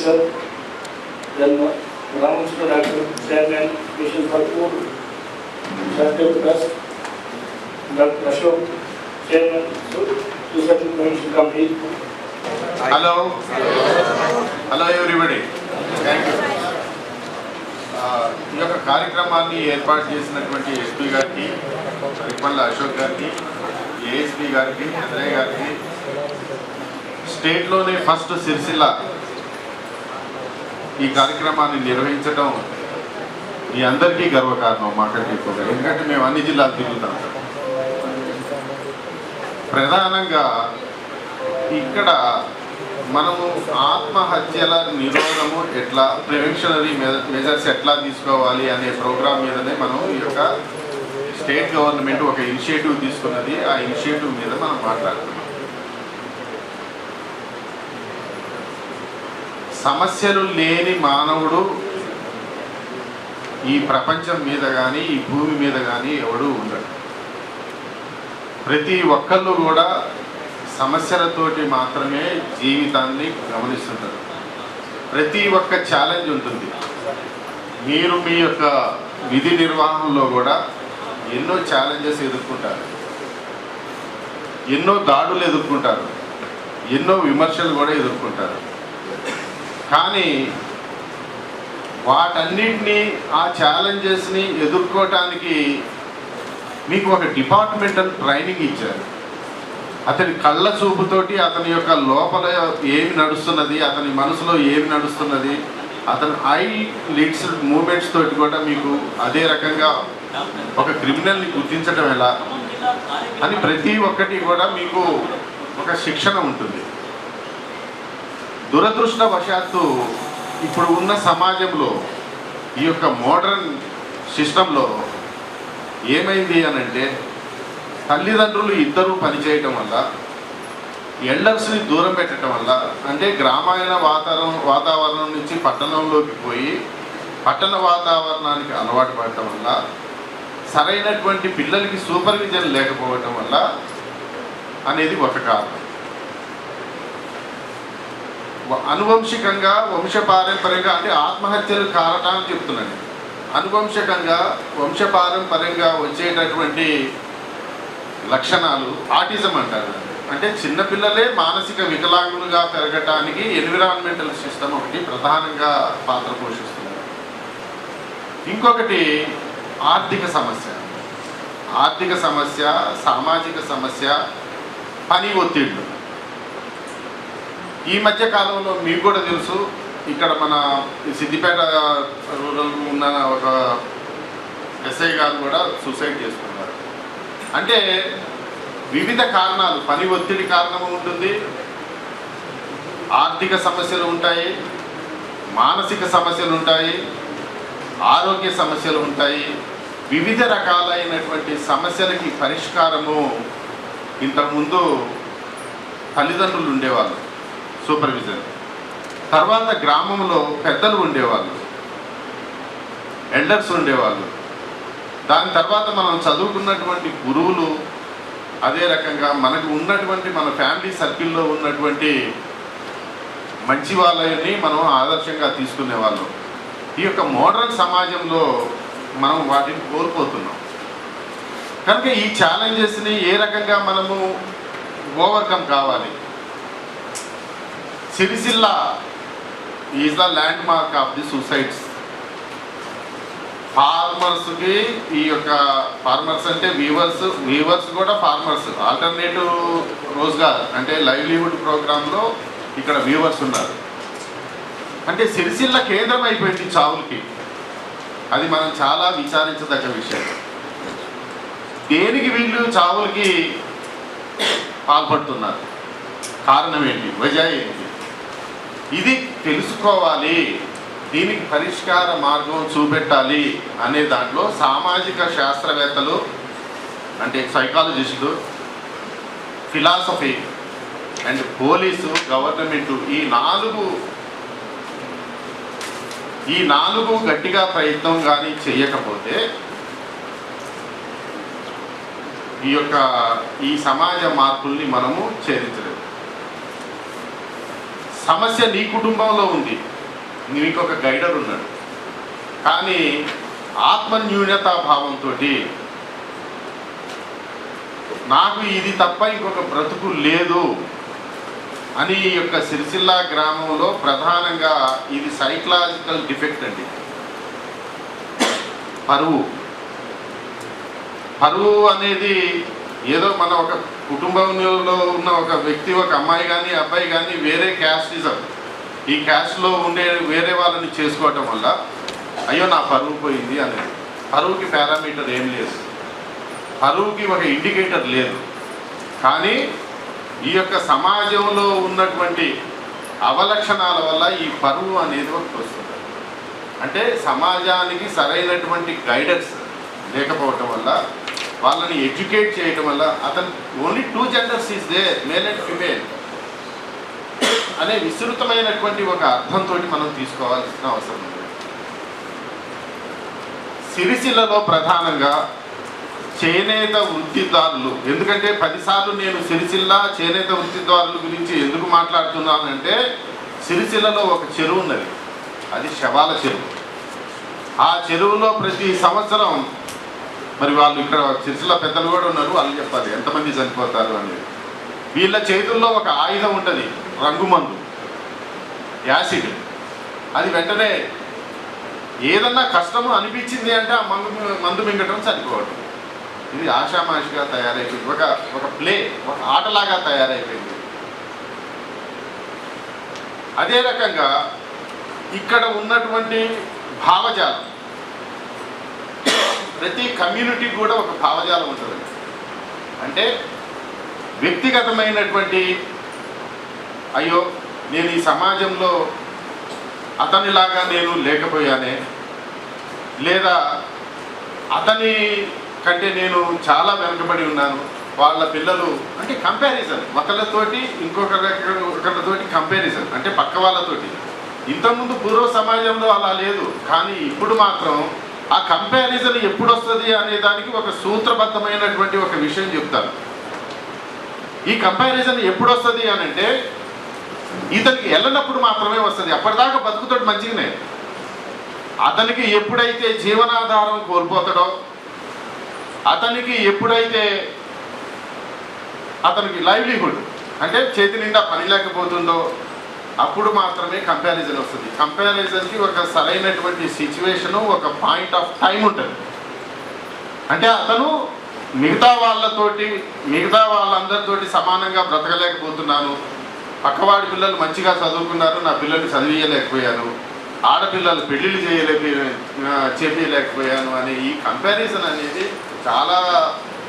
IPS sir, then Ramamsra Doctor, Chairman, Patient for Food, Charitable Trust, Dr. Ashok, Chairman, so, to certain commission committee, hello hello everybody thank you ఈ యొక్క కార్యక్రమాన్ని ఏర్పాటు చేసినటువంటి SP గారికి రిప్పల్ల అశోక్ గారికి ASP గారికి చంద్రయ్య గారికి స్టేట్లోనే ఫస్ట్ సిరిసిల్ల ఈ కార్యక్రమాన్ని నిర్వహించడం మీ అందరికీ గర్వకారణం మాకంటే ఎక్కువగా. ఎందుకంటే మేము అన్ని జిల్లాలు తిరుగుతాం. ప్రధానంగా ఇక్కడ మనము ఆత్మహత్యల నిరోధము ఎట్లా ప్రివెన్షనరీ మెజర్స్ ఎట్లా తీసుకోవాలి అనే ప్రోగ్రామ్ మీదనే మనం ఈ యొక్క స్టేట్ గవర్నమెంట్ ఒక ఇనిషియేటివ్ తీసుకున్నది. ఆ ఇనిషియేటివ్ మీద మనం మాట్లాడుతున్నాం. సమస్యలు లేని మానవుడు ఈ ప్రపంచం మీద కానీ ఈ భూమి మీద కానీ ఎవడూ ఉండడు. ప్రతి ఒక్కళ్ళు కూడా సమస్యలతోటి మాత్రమే జీవితాన్ని గమనిస్తుంటారు. ప్రతి ఒక్క ఛాలెంజ్ ఉంటుంది. మీరు మీ యొక్క విధి నిర్వహణలో కూడా ఎన్నో ఛాలెంజెస్ ఎదుర్కొంటారు. ఎన్నో దాడులు ఎదుర్కొంటారు. ఎన్నో విమర్శలు కూడా ఎదుర్కొంటారు. కానీ వాటన్నింటినీ ఆ ఛాలెంజెస్ని ఎదుర్కోవటానికి మీకు ఒక డిపార్ట్మెంటల్ ట్రైనింగ్ ఇచ్చారు. అతని కళ్ళ చూపుతోటి అతని యొక్క లోపల ఏమి నడుస్తున్నది అతని మనసులో ఏమి నడుస్తున్నది అతని ఐ లిడ్స్ మూమెంట్స్ తోటి కూడా మీకు అదే రకంగా ఒక క్రిమినల్ని గుర్తించడం ఎలా అని ప్రతి ఒక్కటి కూడా మీకు ఒక శిక్షణ ఉంటుంది. దురదృష్టవశాత్తు ఇప్పుడు ఉన్న సమాజంలో ఈ యొక్క మోడర్న్ సిస్టంలో ఏమైంది అని అంటే తల్లిదండ్రులు ఇద్దరు పనిచేయటం వల్ల ఎల్డర్స్ని దూరం పెట్టడం వల్ల అంటే గ్రామీణ వాతావరణం వాతావరణం నుంచి పట్టణంలోకి పోయి పట్టణ వాతావరణానికి అలవాటు పడటం వల్ల సరైనటువంటి పిల్లలకి సూపర్విజన్ లేకపోవటం వల్ల అనేది ఒక కారణం. అనువంశికంగా వంశపారంపర్యంగా అంటే ఆత్మహత్యలు కారటాన్ని చెప్తున్నాను అనువంశకంగా వంశపారంపర్యంగా వచ్చేటటువంటి లక్షణాలు ఆటిజం అంటారు. అంటే చిన్నపిల్లలే మానసిక వికలాంగులుగా పెరగటానికి ఎన్విరాన్మెంటల్ సిస్టమ్ ఒకటి ప్రధానంగా పాత్ర పోషిస్తుంది. ఇంకొకటి ఆర్థిక సమస్య. ఆర్థిక సమస్య సామాజిక సమస్య పని ఒత్తిళ్ళు. ఈ మధ్య కాలంలో మీకు కూడా తెలుసు ఇక్కడ మన ఈ సిద్దిపేట రూరల్ ఉన్న ఒక ఎస్ఐ గారు కూడా సూసైడ్ చేసుకున్నారు. అంటే వివిధ కారణాలు పని ఒత్తిడి కారణం ఉంటుంది ఆర్థిక సమస్యలు ఉంటాయి మానసిక సమస్యలు ఉంటాయి ఆరోగ్య సమస్యలు ఉంటాయి వివిధ రకాలైనటువంటి సమస్యలకి పరిష్కారము ఇంతకుముందు తల్లిదండ్రులు ఉండేవాళ్ళు. సూపర్విజన్ తర్వాత గ్రామంలో పెద్దలు ఉండేవాళ్ళు. ఎల్డర్స్ ఉండేవాళ్ళు. దాని తర్వాత మనం చదువుకున్నటువంటి గురువులు అదే రకంగా మనకు ఉన్నటువంటి మన ఫ్యామిలీ సర్కిల్లో ఉన్నటువంటి మంచి వాళ్ళని మనం ఆదర్శంగా తీసుకునే వాళ్ళం ఈ యొక్క మోడర్న్ సమాజంలో మనం వాటిని కోల్పోతున్నాం. కనుక ఈ ఛాలెంజెస్ని ఏ రకంగా మనము ఓవర్కమ్ కావాలి? Sircilla is the landmark of the suicides. ఫార్మర్స్కి ఈ యొక్క ఫార్మర్స్ అంటే వీవర్స్ వీవర్స్ కూడా ఫార్మర్స్ ఆల్టర్నేటివ్ రోజ్గార్ అంటే లైవ్లీహుడ్ ప్రోగ్రాంలో ఇక్కడ వీవర్స్ ఉన్నారు. అంటే సిరిసిల్ల కేంద్రం అయిపోయింది చావులకి. అది మనం చాలా విచారించదగ్గ విషయం. దేనికి వీళ్ళు చావులకి పాల్పడుతున్నారు? కారణం ఏంటి? వజా ఏంటి ఇది తెలుసుకోవాలి. దీనికి పరిష్కార మార్గం చూపెట్టాలి అనే దాంట్లో సామాజిక శాస్త్రవేత్తలు అంటే సైకాలజిస్టులు ఫిలాసఫీ అండ్ పోలీసు గవర్నమెంట్ ఈ నాలుగు ఈ నాలుగు గట్టిగా ప్రయత్నం కానీ చేయకపోతే ఈ యొక్క ఈ సమాజ మార్పుల్ని మనము ఛేదించలేము. సమస్య నీ కుటుంబంలో ఉంది. నీకు ఒక గైడర్ ఉన్నాడు. కానీ ఆత్మన్యూనతా భావంతో నాకు ఇది తప్ప ఇంకొక బ్రతుకు లేదు అని ఈ యొక్క సిరిసిల్ల గ్రామంలో ప్రధానంగా ఇది సైకలాజికల్ డిఫెక్ట్ అండి. పరువు. పరువు అనేది ఏదో మన ఒక కుటుంబంలో ఉన్న ఒక వ్యక్తి ఒక అమ్మాయి కానీ అబ్బాయి కానీ వేరే క్యాస్టిజం. ఈ క్యాస్ట్లో ఉండే వేరే వాళ్ళని చేసుకోవటం వల్ల అయ్యో నా పరువు పోయింది అనేది. పరువుకి పారామీటర్ ఏం లేదు. పరువుకి ఒక ఇండికేటర్ లేదు. కానీ ఈ యొక్క సమాజంలో ఉన్నటువంటి అవలక్షణాల వల్ల ఈ పరువు అనేది ఒకటి వస్తుంది. అంటే సమాజానికి సరైనటువంటి గైడెన్స్ లేకపోవటం వల్ల వాళ్ళని ఎడ్యుకేట్ చేయటం వల్ల అతను only two genders is they male and female అనే విస్తృతమైనటువంటి ఒక అర్థంతో మనం తీసుకోవాల్సిన అవసరం ఉంది సిరిసిల్లలో ప్రధానంగా చేనేత వృత్తిదారులు. ఎందుకంటే పదిసార్లు నేను సిరిసిల్ల చేనేత వృత్తిదారుల గురించి ఎందుకు మాట్లాడుతున్నానంటే సిరిసిల్లలో ఒక చెరువు ఉన్నది. అది శవాల చెరువు. ఆ చెరువులో ప్రతి సంవత్సరం మరి వాళ్ళు ఇక్కడ సిరిసిల్ల పెద్దలు కూడా ఉన్నారు వాళ్ళు చెప్పాలి ఎంతమంది చనిపోతారు అనేది వీళ్ళ చేతుల్లో ఒక ఆయుధం ఉంటుంది రంగుమందు యాసిడ్. అది వెంటనే ఏదన్నా కష్టము అనిపించింది అంటే ఆ మందు మందు మింగటం చనిపోవడం ఇది ఆషామాషిగా తయారైపోయింది. ఒక ఒక ప్లే ఒక ఆటలాగా తయారైపోయింది. అదే రకంగా ఇక్కడ ఉన్నటువంటి భావజాలం ప్రతి కమ్యూనిటీ కూడా ఒక భావజాలం ఉంటుంది. అంటే వ్యక్తిగతమైనటువంటి అయ్యో నేను ఈ సమాజంలో అతనిలాగా నేను లేకపోయానే లేదా అతని కంటే నేను చాలా వెనుకబడి ఉన్నాను వాళ్ళ పిల్లలు అంటే కంపారిజన్ ఒకళ్ళతోటి ఇంకొకరితోటి కంపారిజన్ అంటే పక్క వాళ్ళతోటి. ఇంతకుముందు పూర్వ సమాజంలో అలా లేదు. కానీ ఇప్పుడు మాత్రం ఆ కంపారిజన్ ఎప్పుడు వస్తుంది అనే దానికి ఒక సూత్రబద్ధమైనటువంటి ఒక విషయం చెప్తాను. ఈ కంపారిజన్ ఎప్పుడు వస్తుంది అని అంటే ఇతనికి వెళ్ళినప్పుడు మాత్రమే వస్తుంది. అప్పటిదాకా బతుకుతాడు మంచిగానే. అతనికి ఎప్పుడైతే జీవనాధారం కోల్పోతాడో అతనికి ఎప్పుడైతే అతనికి లైవ్లీహుడ్ అంటే చేతి నిండా పని లేకపోతుందో అప్పుడు మాత్రమే కంపారిజన్ వస్తుంది. కంపారిజన్కి ఒక సరైనటువంటి సిచ్యువేషను ఒక పాయింట్ ఆఫ్ టైం ఉంటుంది. అంటే అతను మిగతా వాళ్ళతోటి మిగతా వాళ్ళందరితోటి సమానంగా బ్రతకలేకపోతున్నాను. పక్కవాడి పిల్లలు మంచిగా చదువుకున్నారు నా పిల్లలు చదివించలేకపోయాను ఆడపిల్లలు పెళ్ళిళ్ళు చేయలేక చేపించలేకపోయాను అనే ఈ కంపారిజన్ అనేది చాలా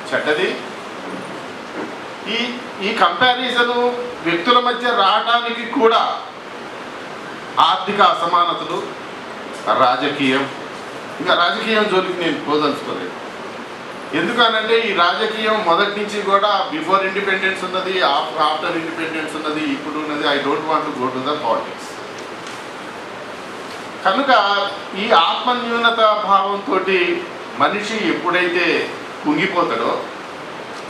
చెడ్డది. ఈ ఈ కంపారిజను వ్యక్తుల మధ్య రావడానికి కూడా ఆర్థిక అసమానతలు రాజకీయం. ఇంకా రాజకీయం జోలికి నేను పోదలుచుకోలేదు. ఎందుకనంటే ఈ రాజకీయం మొదటి నుంచి కూడా బిఫోర్ ఇండిపెండెన్స్ ఉన్నది ఆఫ్టర్ ఇండిపెండెన్స్ ఉన్నది ఇప్పుడు ఉన్నది I don't want to go to the politics. కనుక ఈ ఆత్మన్యూనత భావంతో మనిషి ఎప్పుడైతే కుంగిపోతాడో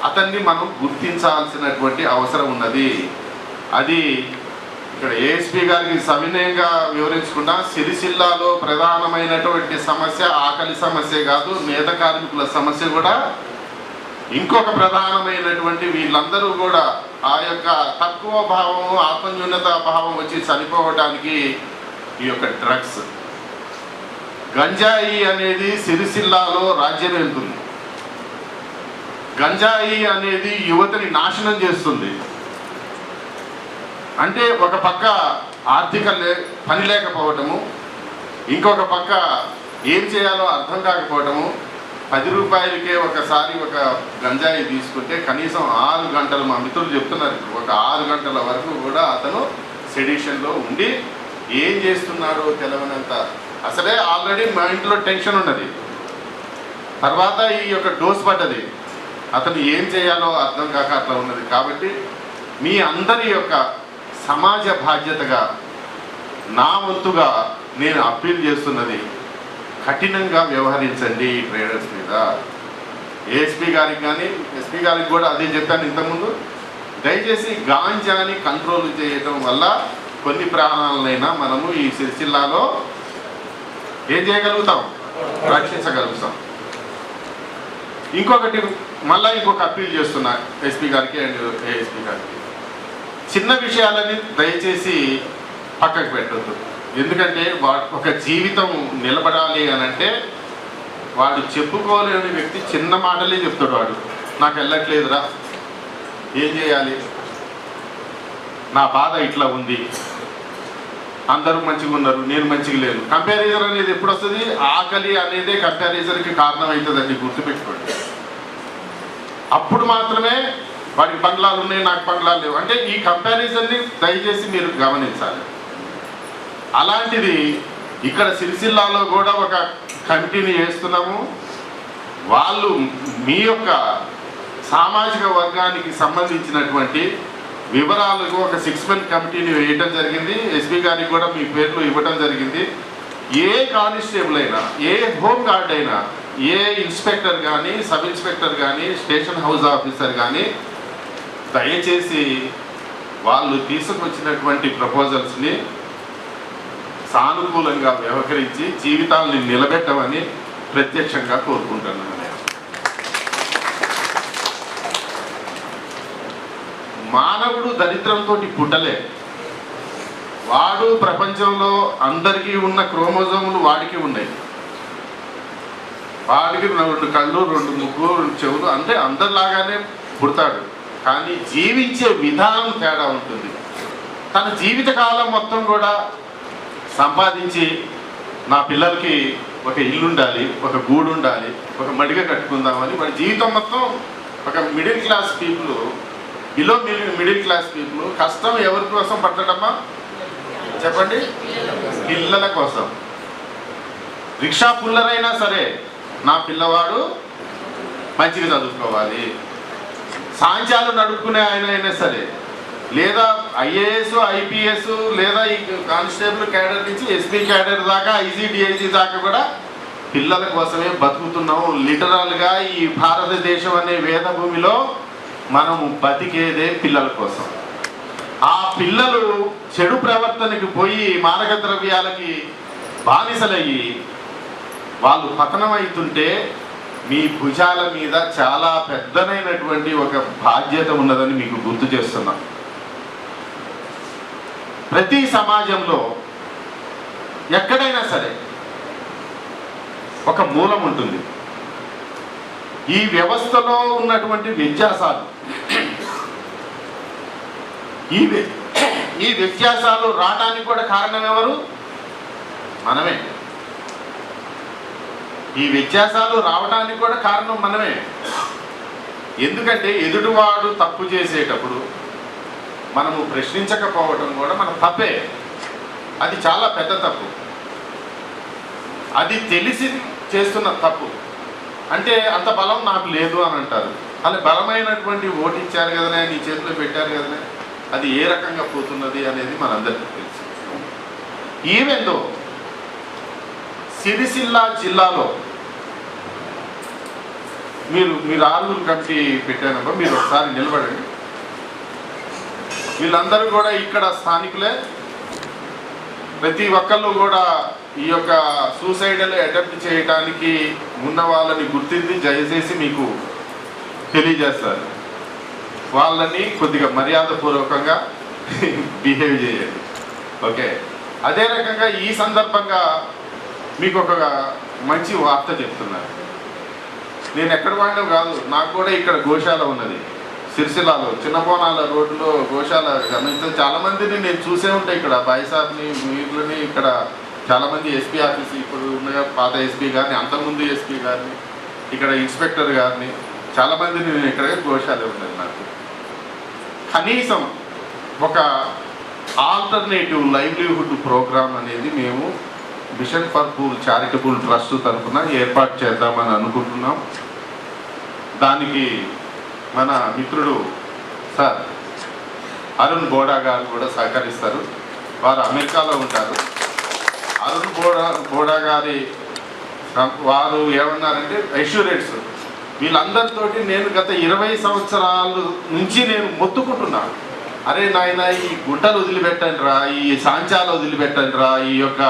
అతన్ని మనం గుర్తించాల్సినటువంటి అవసరం ఉన్నది. అది ఇక్కడ ఏఎస్పీ గారికి సవినయంగా వివరించుకున్న సిరిసిల్లాలో ప్రధానమైనటువంటి సమస్య ఆకలి సమస్య కాదు నేత కార్మికుల సమస్య కూడా. ఇంకొక ప్రధానమైనటువంటి వీళ్ళందరూ కూడా ఆ యొక్క తక్కువ భావము ఆత్మన్యూనత భావం వచ్చి చనిపోవడానికి ఈ యొక్క డ్రగ్స్. గంజాయి అనేది సిరిసిల్లాలో రాజ్యం వెళ్తుంది. గంజాయి అనేది యువతని నాశనం చేస్తుంది. అంటే ఒక పక్క ఆర్థిక లే పని లేకపోవటము ఇంకొక పక్క ఏం చేయాలో అర్థం కాకపోవటము పది రూపాయలకే ఒకసారి ఒక గంజాయి తీసుకుంటే కనీసం ఆరు గంటలు మా మిత్రులు చెప్తున్నారు ఒక ఆరు గంటల వరకు కూడా అతను సెడిషన్లో ఉండి ఏం చేస్తున్నాడో తెలవనంత. అసలే ఆల్రెడీ మా ఇంట్లో టెన్షన్ ఉన్నది. తర్వాత ఈ యొక్క డోస్ పడ్డది. అతను ఏం చేయాలో అర్థం కాక అట్లా ఉన్నది. కాబట్టి మీ అందరి యొక్క సమాజ బాధ్యతగా నా వంతుగా నేను అప్పీల్ చేస్తున్నది కఠినంగా వ్యవహరించండి ఈ ట్రేడర్స్ మీద. ఏఎస్పీ గారికి కానీ ఎస్పీ గారికి కూడా అదే చెప్పాను ఇంతకుముందు. దయచేసి గాంజాని కంట్రోల్ చేయటం వల్ల కొన్ని ప్రాణాలనైనా మనము ఈ సిరిసిల్లాలో ఏం చేయగలుగుతాం? రక్షించగలుగుతాం. ఇంకొకటి మళ్ళీ ఇంకొక అప్పీల్ చేస్తున్నా ఎస్పీ గారికి అండ్ ఏఎస్పీ గారికి. చిన్న విషయాలని దయచేసి పక్కకు పెట్టద్దు. ఎందుకంటే వా ఒక జీవితం నిలబడాలి అని అంటే వాడు చెప్పుకోలేని వ్యక్తి చిన్న మాటలే చెప్తాడు వాడు. నాకు వెళ్ళట్లేదురా. ఏం చేయాలి? నా బాధ ఇట్లా ఉంది. అందరూ మంచిగా ఉన్నారు నేను మంచిగా లేను. కంపారిజన్ అనేది ఎప్పుడు వస్తుంది ఆకలి అనేదే కంపారిజన్కి కారణం అవుతుందండి గుర్తుపెట్టుకోండి. అప్పుడు మాత్రమే వాడికి బంగ్లాలు ఉన్నాయి నాకు బంగ్లాలు లేవు. అంటే ఈ కంపారిజన్ని దయచేసి మీరు గమనించాలి. అలాంటిది ఇక్కడ సిరిసిల్లాలో కూడా ఒక కమిటీని చేస్తున్నాము. వాళ్ళు మీ యొక్క సామాజిక వర్గానికి సంబంధించినటువంటి వివరాలకు ఒక సిక్స్ మంత్ కమిటీని వేయటం జరిగింది. ఎస్పీ గారికి కూడా మీ పేర్లు ఇవ్వటం జరిగింది. ఏ కానిస్టేబుల్ అయినా ఏ హోమ్ గార్డ్ అయినా ఏ ఇన్స్పెక్టర్ కానీ సబ్ ఇన్స్పెక్టర్ కానీ స్టేషన్ హౌస్ ఆఫీసర్ కానీ దయచేసి వాళ్ళు తీసుకొచ్చినటువంటి ప్రపోజల్స్ని సానుకూలంగా వ్యవహరించి జీవితాలని నిలబెట్టమని ప్రత్యక్షంగా కోరుకుంటున్నాను. మానవుడు దరిద్రంతో పుట్టలే. వాడు ప్రపంచంలో అందరికీ ఉన్న క్రోమోజోములు వాడికి ఉన్నాయి. వాడికి రెండు కళ్ళు రెండు ముగ్గురు రెండు చెవులు అంటే అందరిలాగానే పుడతాడు. కానీ జీవించే విధానం తేడా ఉంటుంది. తన జీవితకాలం మొత్తం కూడా సంపాదించి నా పిల్లలకి ఒక ఇల్లు ఉండాలి ఒక గూడు ఉండాలి ఒక మడిగ కట్టుకుందామని వాడి జీవితం మొత్తం ఒక middle class people below middle middle class people కష్టం ఎవరి కోసం పట్టడమ్మా? చెప్పండి. పిల్లల కోసం. రిక్షా పుల్లరైనా సరే నా పిల్లవాడు మంచిగా చదువుకోవాలి. సాంచాలు నడుపుకునే ఆయన అయినా సరే లేదా ఐఏఎస్ ఐపీఎస్ లేదా ఈ కానిస్టేబుల్ క్యాడర్ నుంచి ఎస్పీ క్యాడర్ దాకా ఐజీ డిఐజీ దాకా కూడా పిల్లల కోసమే బతుకుతున్నాం లిటరల్గా ఈ భారతదేశం అనే వేద భూమిలో మనం బతికేదే పిల్లల కోసం. ఆ పిల్లలు చెడు ప్రవర్తనకి పోయి మారక ద్రవ్యాలకి బానిసలయ్యి వాళ్ళు పతనం అవుతుంటే మీ భుజాల మీద చాలా పెద్దనైనటువంటి ఒక బాధ్యత ఉన్నదని మీకు గుర్తు చేస్తున్నాం. ప్రతి సమాజంలో ఎక్కడైనా సరే ఒక మూలం ఉంటుంది. ఈ వ్యవస్థలో ఉన్నటువంటి వ్యత్యాసాలు. ఈ వ్య- ఈ వ్యత్యాసాలు రావడానికి కూడా కారణం ఎవరు? మనమే. ఈ వ్యత్యాసాలు రావడానికి కూడా కారణం మనమే. ఎందుకంటే ఎదుటివాడు తప్పు చేసేటప్పుడు మనము ప్రశ్నించకపోవడం కూడా మన తప్పే. అది చాలా పెద్ద తప్పు. అది తెలిసి చేస్తున్న తప్పు. అంటే అంత బలం నాకు లేదు అని అంటారు. అలా బలమైనటువంటి ఓటు ఇచ్చారు కదనే నీ చేతిలో పెట్టారు కదనే అది ఏ రకంగా పోతున్నది అనేది మనందరికీ తెలుసు. ఈవెందో సిరిసిల్ల జిల్లాలో మీరు మీరు ఆరుగురు కమిటీ పెట్టానబ్బా మీరు ఒకసారి నిలబడండి. వీళ్ళందరూ కూడా ఇక్కడ స్థానికులే. ప్రతి ఒక్కళ్ళు కూడా ఈ యొక్క సూసైడల్ అటెంప్ట్ చేయడానికి ఉన్న వాళ్ళని గుర్తించి దయచేసి మీకు తెలియజేస్తారు. వాళ్ళని కొద్దిగా మర్యాదపూర్వకంగా బిహేవ్ చేయండి. ఓకే. అదే రకంగా ఈ సందర్భంగా మీకు ఒక మంచి వార్త చెప్తున్నాను నేను ఎక్కడ వాడినా కాదు నాకు కూడా ఇక్కడ గోశాల ఉన్నది. సిరిసిల్లాలో చిన్నపోనాల రోడ్లో గోశాల గమనించిన చాలామందిని నేను చూసే ఉంటాయి ఇక్కడ. బాయిసార్ని వీళ్ళని ఇక్కడ చాలామంది ఎస్పీ ఆఫీస్ ఇప్పుడు ఉన్న పాత ఎస్పీ గారిని అంతకుముందు ఎస్పీ గారిని ఇక్కడ ఇన్స్పెక్టర్ గారిని చాలామందిని నేను ఇక్కడ గోశాల ఉన్నది నాకు. కనీసం ఒక ఆల్టర్నేటివ్ లైవ్లీహుడ్ ప్రోగ్రామ్ అనేది మేము mission for pool charitable trust తరఫున ఏర్పాటు చేద్దామని అనుకుంటున్నాం. దానికి మన మిత్రుడు సార్ అరుణ్ బోడా గారు కూడా సహకరిస్తారు. వారు అమెరికాలో ఉంటారు. అరుణ్ బోడా బోడా గారి వారు ఏమన్నారంటే ఎష్యూరెన్స్ వీళ్ళందరితోటి నేను గత ఇరవై సంవత్సరాల నుంచి నేను మొత్తుకుంటున్నాను అరే నాయన ఈ గుంటలు వదిలిపెట్టండి రా ఈ సాంచాలు వదిలిపెట్టండి రా ఈ యొక్క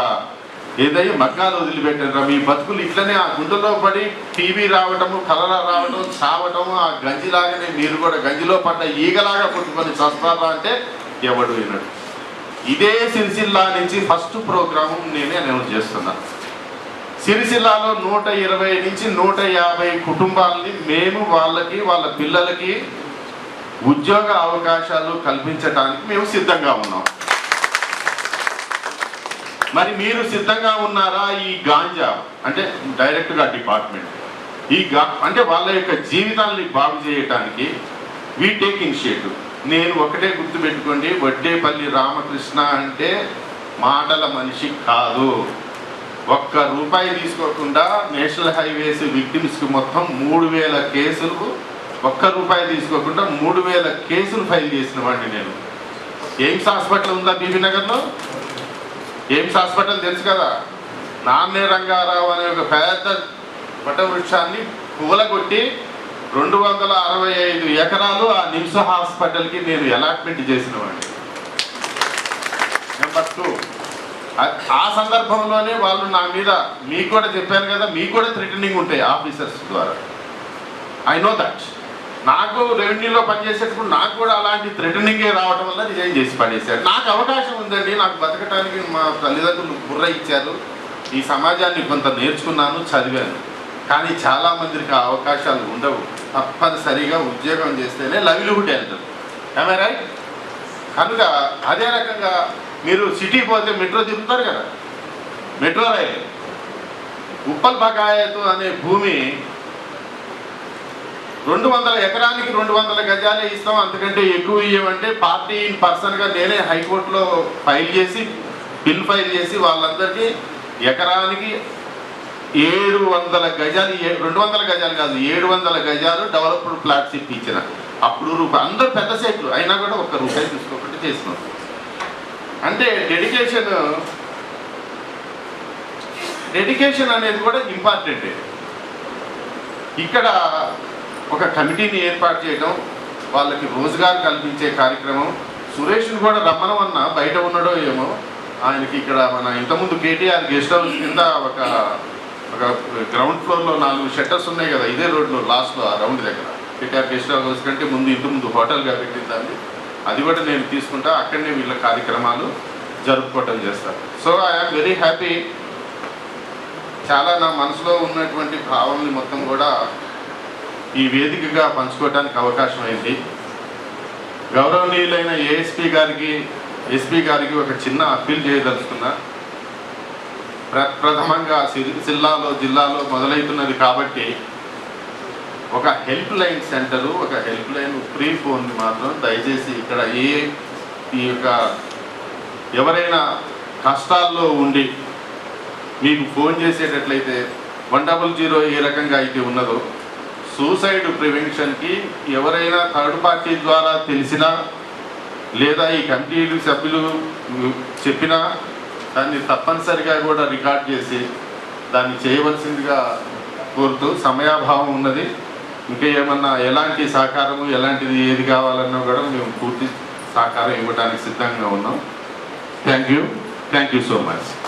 ఏదయ్యా మగ్గాలు వదిలిపెట్టారా మీ బతుకులు ఇట్లనే ఆ గుంటలో పడి టీవీ రావటము కలరా రావటం చావటము ఆ గంజిలాగానే మీరు కూడా గంజిలో పడ్డ ఈగలాగా కొట్టుకొని చస్తారా అంటే ఎవడు వినడు. ఇదే సిరిసిల్లా నుంచి ఫస్ట్ ప్రోగ్రాము నేనే అనౌన్స్ చేస్తున్నా. సిరిసిల్లాలో నూట ఇరవై నుంచి నూట యాభై కుటుంబాలని మేము వాళ్ళకి వాళ్ళ పిల్లలకి ఉద్యోగ అవకాశాలు కల్పించడానికి మేము సిద్ధంగా ఉన్నాం. మరి మీరు సిద్ధంగా ఉన్నారా ఈ గాంజా? అంటే డైరెక్ట్గా డిపార్ట్మెంట్ ఈ గా అంటే వాళ్ళ యొక్క జీవితాన్ని బాగు చేయటానికి వీ టేక్ ఇనిషియేటివ్ నేను ఒకటే గుర్తుపెట్టుకోండి వడ్డేపల్లి రామకృష్ణ అంటే మాటల మనిషి కాదు. ఒక్క రూపాయి తీసుకోకుండా నేషనల్ హైవేస్ విక్టిమ్స్కి మొత్తం మూడు వేల కేసులు ఒక్క రూపాయి తీసుకోకుండా మూడు వేల కేసులు ఫైల్ చేసిన వాడిని నేను. ఎయిమ్స్ హాస్పిటల్ ఉందా బీబీనగర్లో ఎయిమ్స్ హాస్పిటల్ తెలుసు కదా? నాన్నే రంగారావు అనే ఒక పెద్ద వటవృక్షాన్ని కూలగొట్టి రెండు వందల అరవై ఐదు ఎకరాలు ఆ నిమ్స్ హాస్పిటల్కి నేను అలాట్మెంట్ చేసిన వాడిని నెంబర్ టూ ఆ- ఆ సందర్భంలోనే వాళ్ళు నా మీద మీకు కూడా చెప్పాను కదా మీకు కూడా థ్రెటనింగ్ ఉంటాయి ఆఫీసర్స్ ద్వారా. ఐ నో దట్ నాకు రెవెన్యూలో పనిచేసేటప్పుడు నాకు కూడా అలాంటి థ్రెటనింగే రావడం వల్ల రిజైన్ చేసి పడేశారు. నాకు అవకాశం ఉందండి నాకు బతకటానికి మా తల్లిదండ్రులు బుర్ర ఇచ్చారు. ఈ సమాజాన్ని కొంత నేర్చుకున్నాను చదివాను. కానీ చాలా మందికి ఆ అవకాశాలు ఉండవు. తప్పనిసరిగా ఉద్యోగం చేస్తేనే లవ్లీహుడ్ వెళ్తారు ఏమే రైట్ కనుక అదే రకంగా మీరు సిటీ పోతే మెట్రో తిరుగుతారు కదా? మెట్రో రైలు. ఉప్పల్ బకాయతు అనే భూమి రెండు వందల ఎకరానికి రెండు వందల గజాలే ఇస్తాం. అంతకంటే ఎక్కువ ఇవ్వమంటే పార్టీ ఇన్ పర్సన్గా నేనే హైకోర్టులో ఫైల్ చేసి బిల్ ఫైల్ చేసి వాళ్ళందరికీ ఎకరానికి ఏడు వందల గజాలు రెండు వందల గజాలు కాదు ఏడు వందల గజాలు డెవలప్డ్ ప్లాట్స్ ఇప్పించిన అప్పుడు రూపాయి అందరూ పెద్ద సైట్లు అయినా కూడా ఒక్క రూపాయి తీసుకోకుండా చేసినాం. అంటే డెడికేషన్ డెడికేషన్ అనేది కూడా ఇంపార్టెంట్. ఇక్కడ ఒక కమిటీని ఏర్పాటు చేయడం వాళ్ళకి రోజుగారు కల్పించే కార్యక్రమం. సురేష్ని కూడా రమ్మనమన్న బయట ఉన్నాడో ఏమో ఆయనకి ఇక్కడ మన ఇంతకుముందు కేటీఆర్ గెస్ట్ హౌస్ కింద ఒక ఒక గ్రౌండ్ ఫ్లోర్లో నాలుగు షట్టర్స్ ఉన్నాయి కదా ఇదే రోడ్లో లాస్ట్లో ఆ రౌండ్ దగ్గర. కేటీఆర్ గెస్ట్ హౌస్ కంటే ముందు ఇంత ముందు హోటల్గా పెట్టిందండి అది కూడా నేను తీసుకుంటా అక్కడనే వీళ్ళ కార్యక్రమాలు జరుపుకోవటం చేస్తారు సో ఐఆమ్ వెరీ హ్యాపీ. చాలా నా మనసులో ఉన్నటువంటి భావాలని మొత్తం కూడా ఈ వేదికగా పంచుకోవడానికి అవకాశం అయింది. గౌరవనీయులైన ఏఎస్పీ గారికి ఎస్పీ గారికి ఒక చిన్న అప్పీల్ చేయదలుచుకున్నా. ప్ర ప్రథమంగా జిల్లాలో జిల్లాలో మొదలవుతున్నది కాబట్టి ఒక హెల్ప్ లైన్ సెంటరు ఒక హెల్ప్ లైన్ ఫ్రీ ఫోన్ మాత్రం దయచేసి ఇక్కడ ఏ ఈ యొక్క ఎవరైనా కష్టాల్లో ఉండి మీకు ఫోన్ చేసేటట్లయితే వన్ డబుల్ జీరో ఏ రకంగా అయితే ఉన్నదో సూసైడ్ ప్రివెన్షన్కి ఎవరైనా థర్డ్ పార్టీ ద్వారా తెలిసినా లేదా ఈ కమిటీ సభ్యులు చెప్పినా దాన్ని తప్పనిసరిగా కూడా రికార్డ్ చేసి దాన్ని చేయవలసిందిగా కోరుతూ సమయాభావం ఉన్నది. ఇంకా ఏమన్నా ఎలాంటి సహకారము ఎలాంటిది ఏది కావాలన్నా కూడా మేము పూర్తి సహకారం ఇవ్వడానికి సిద్ధంగా ఉన్నాం. Thank you. Thank you so much.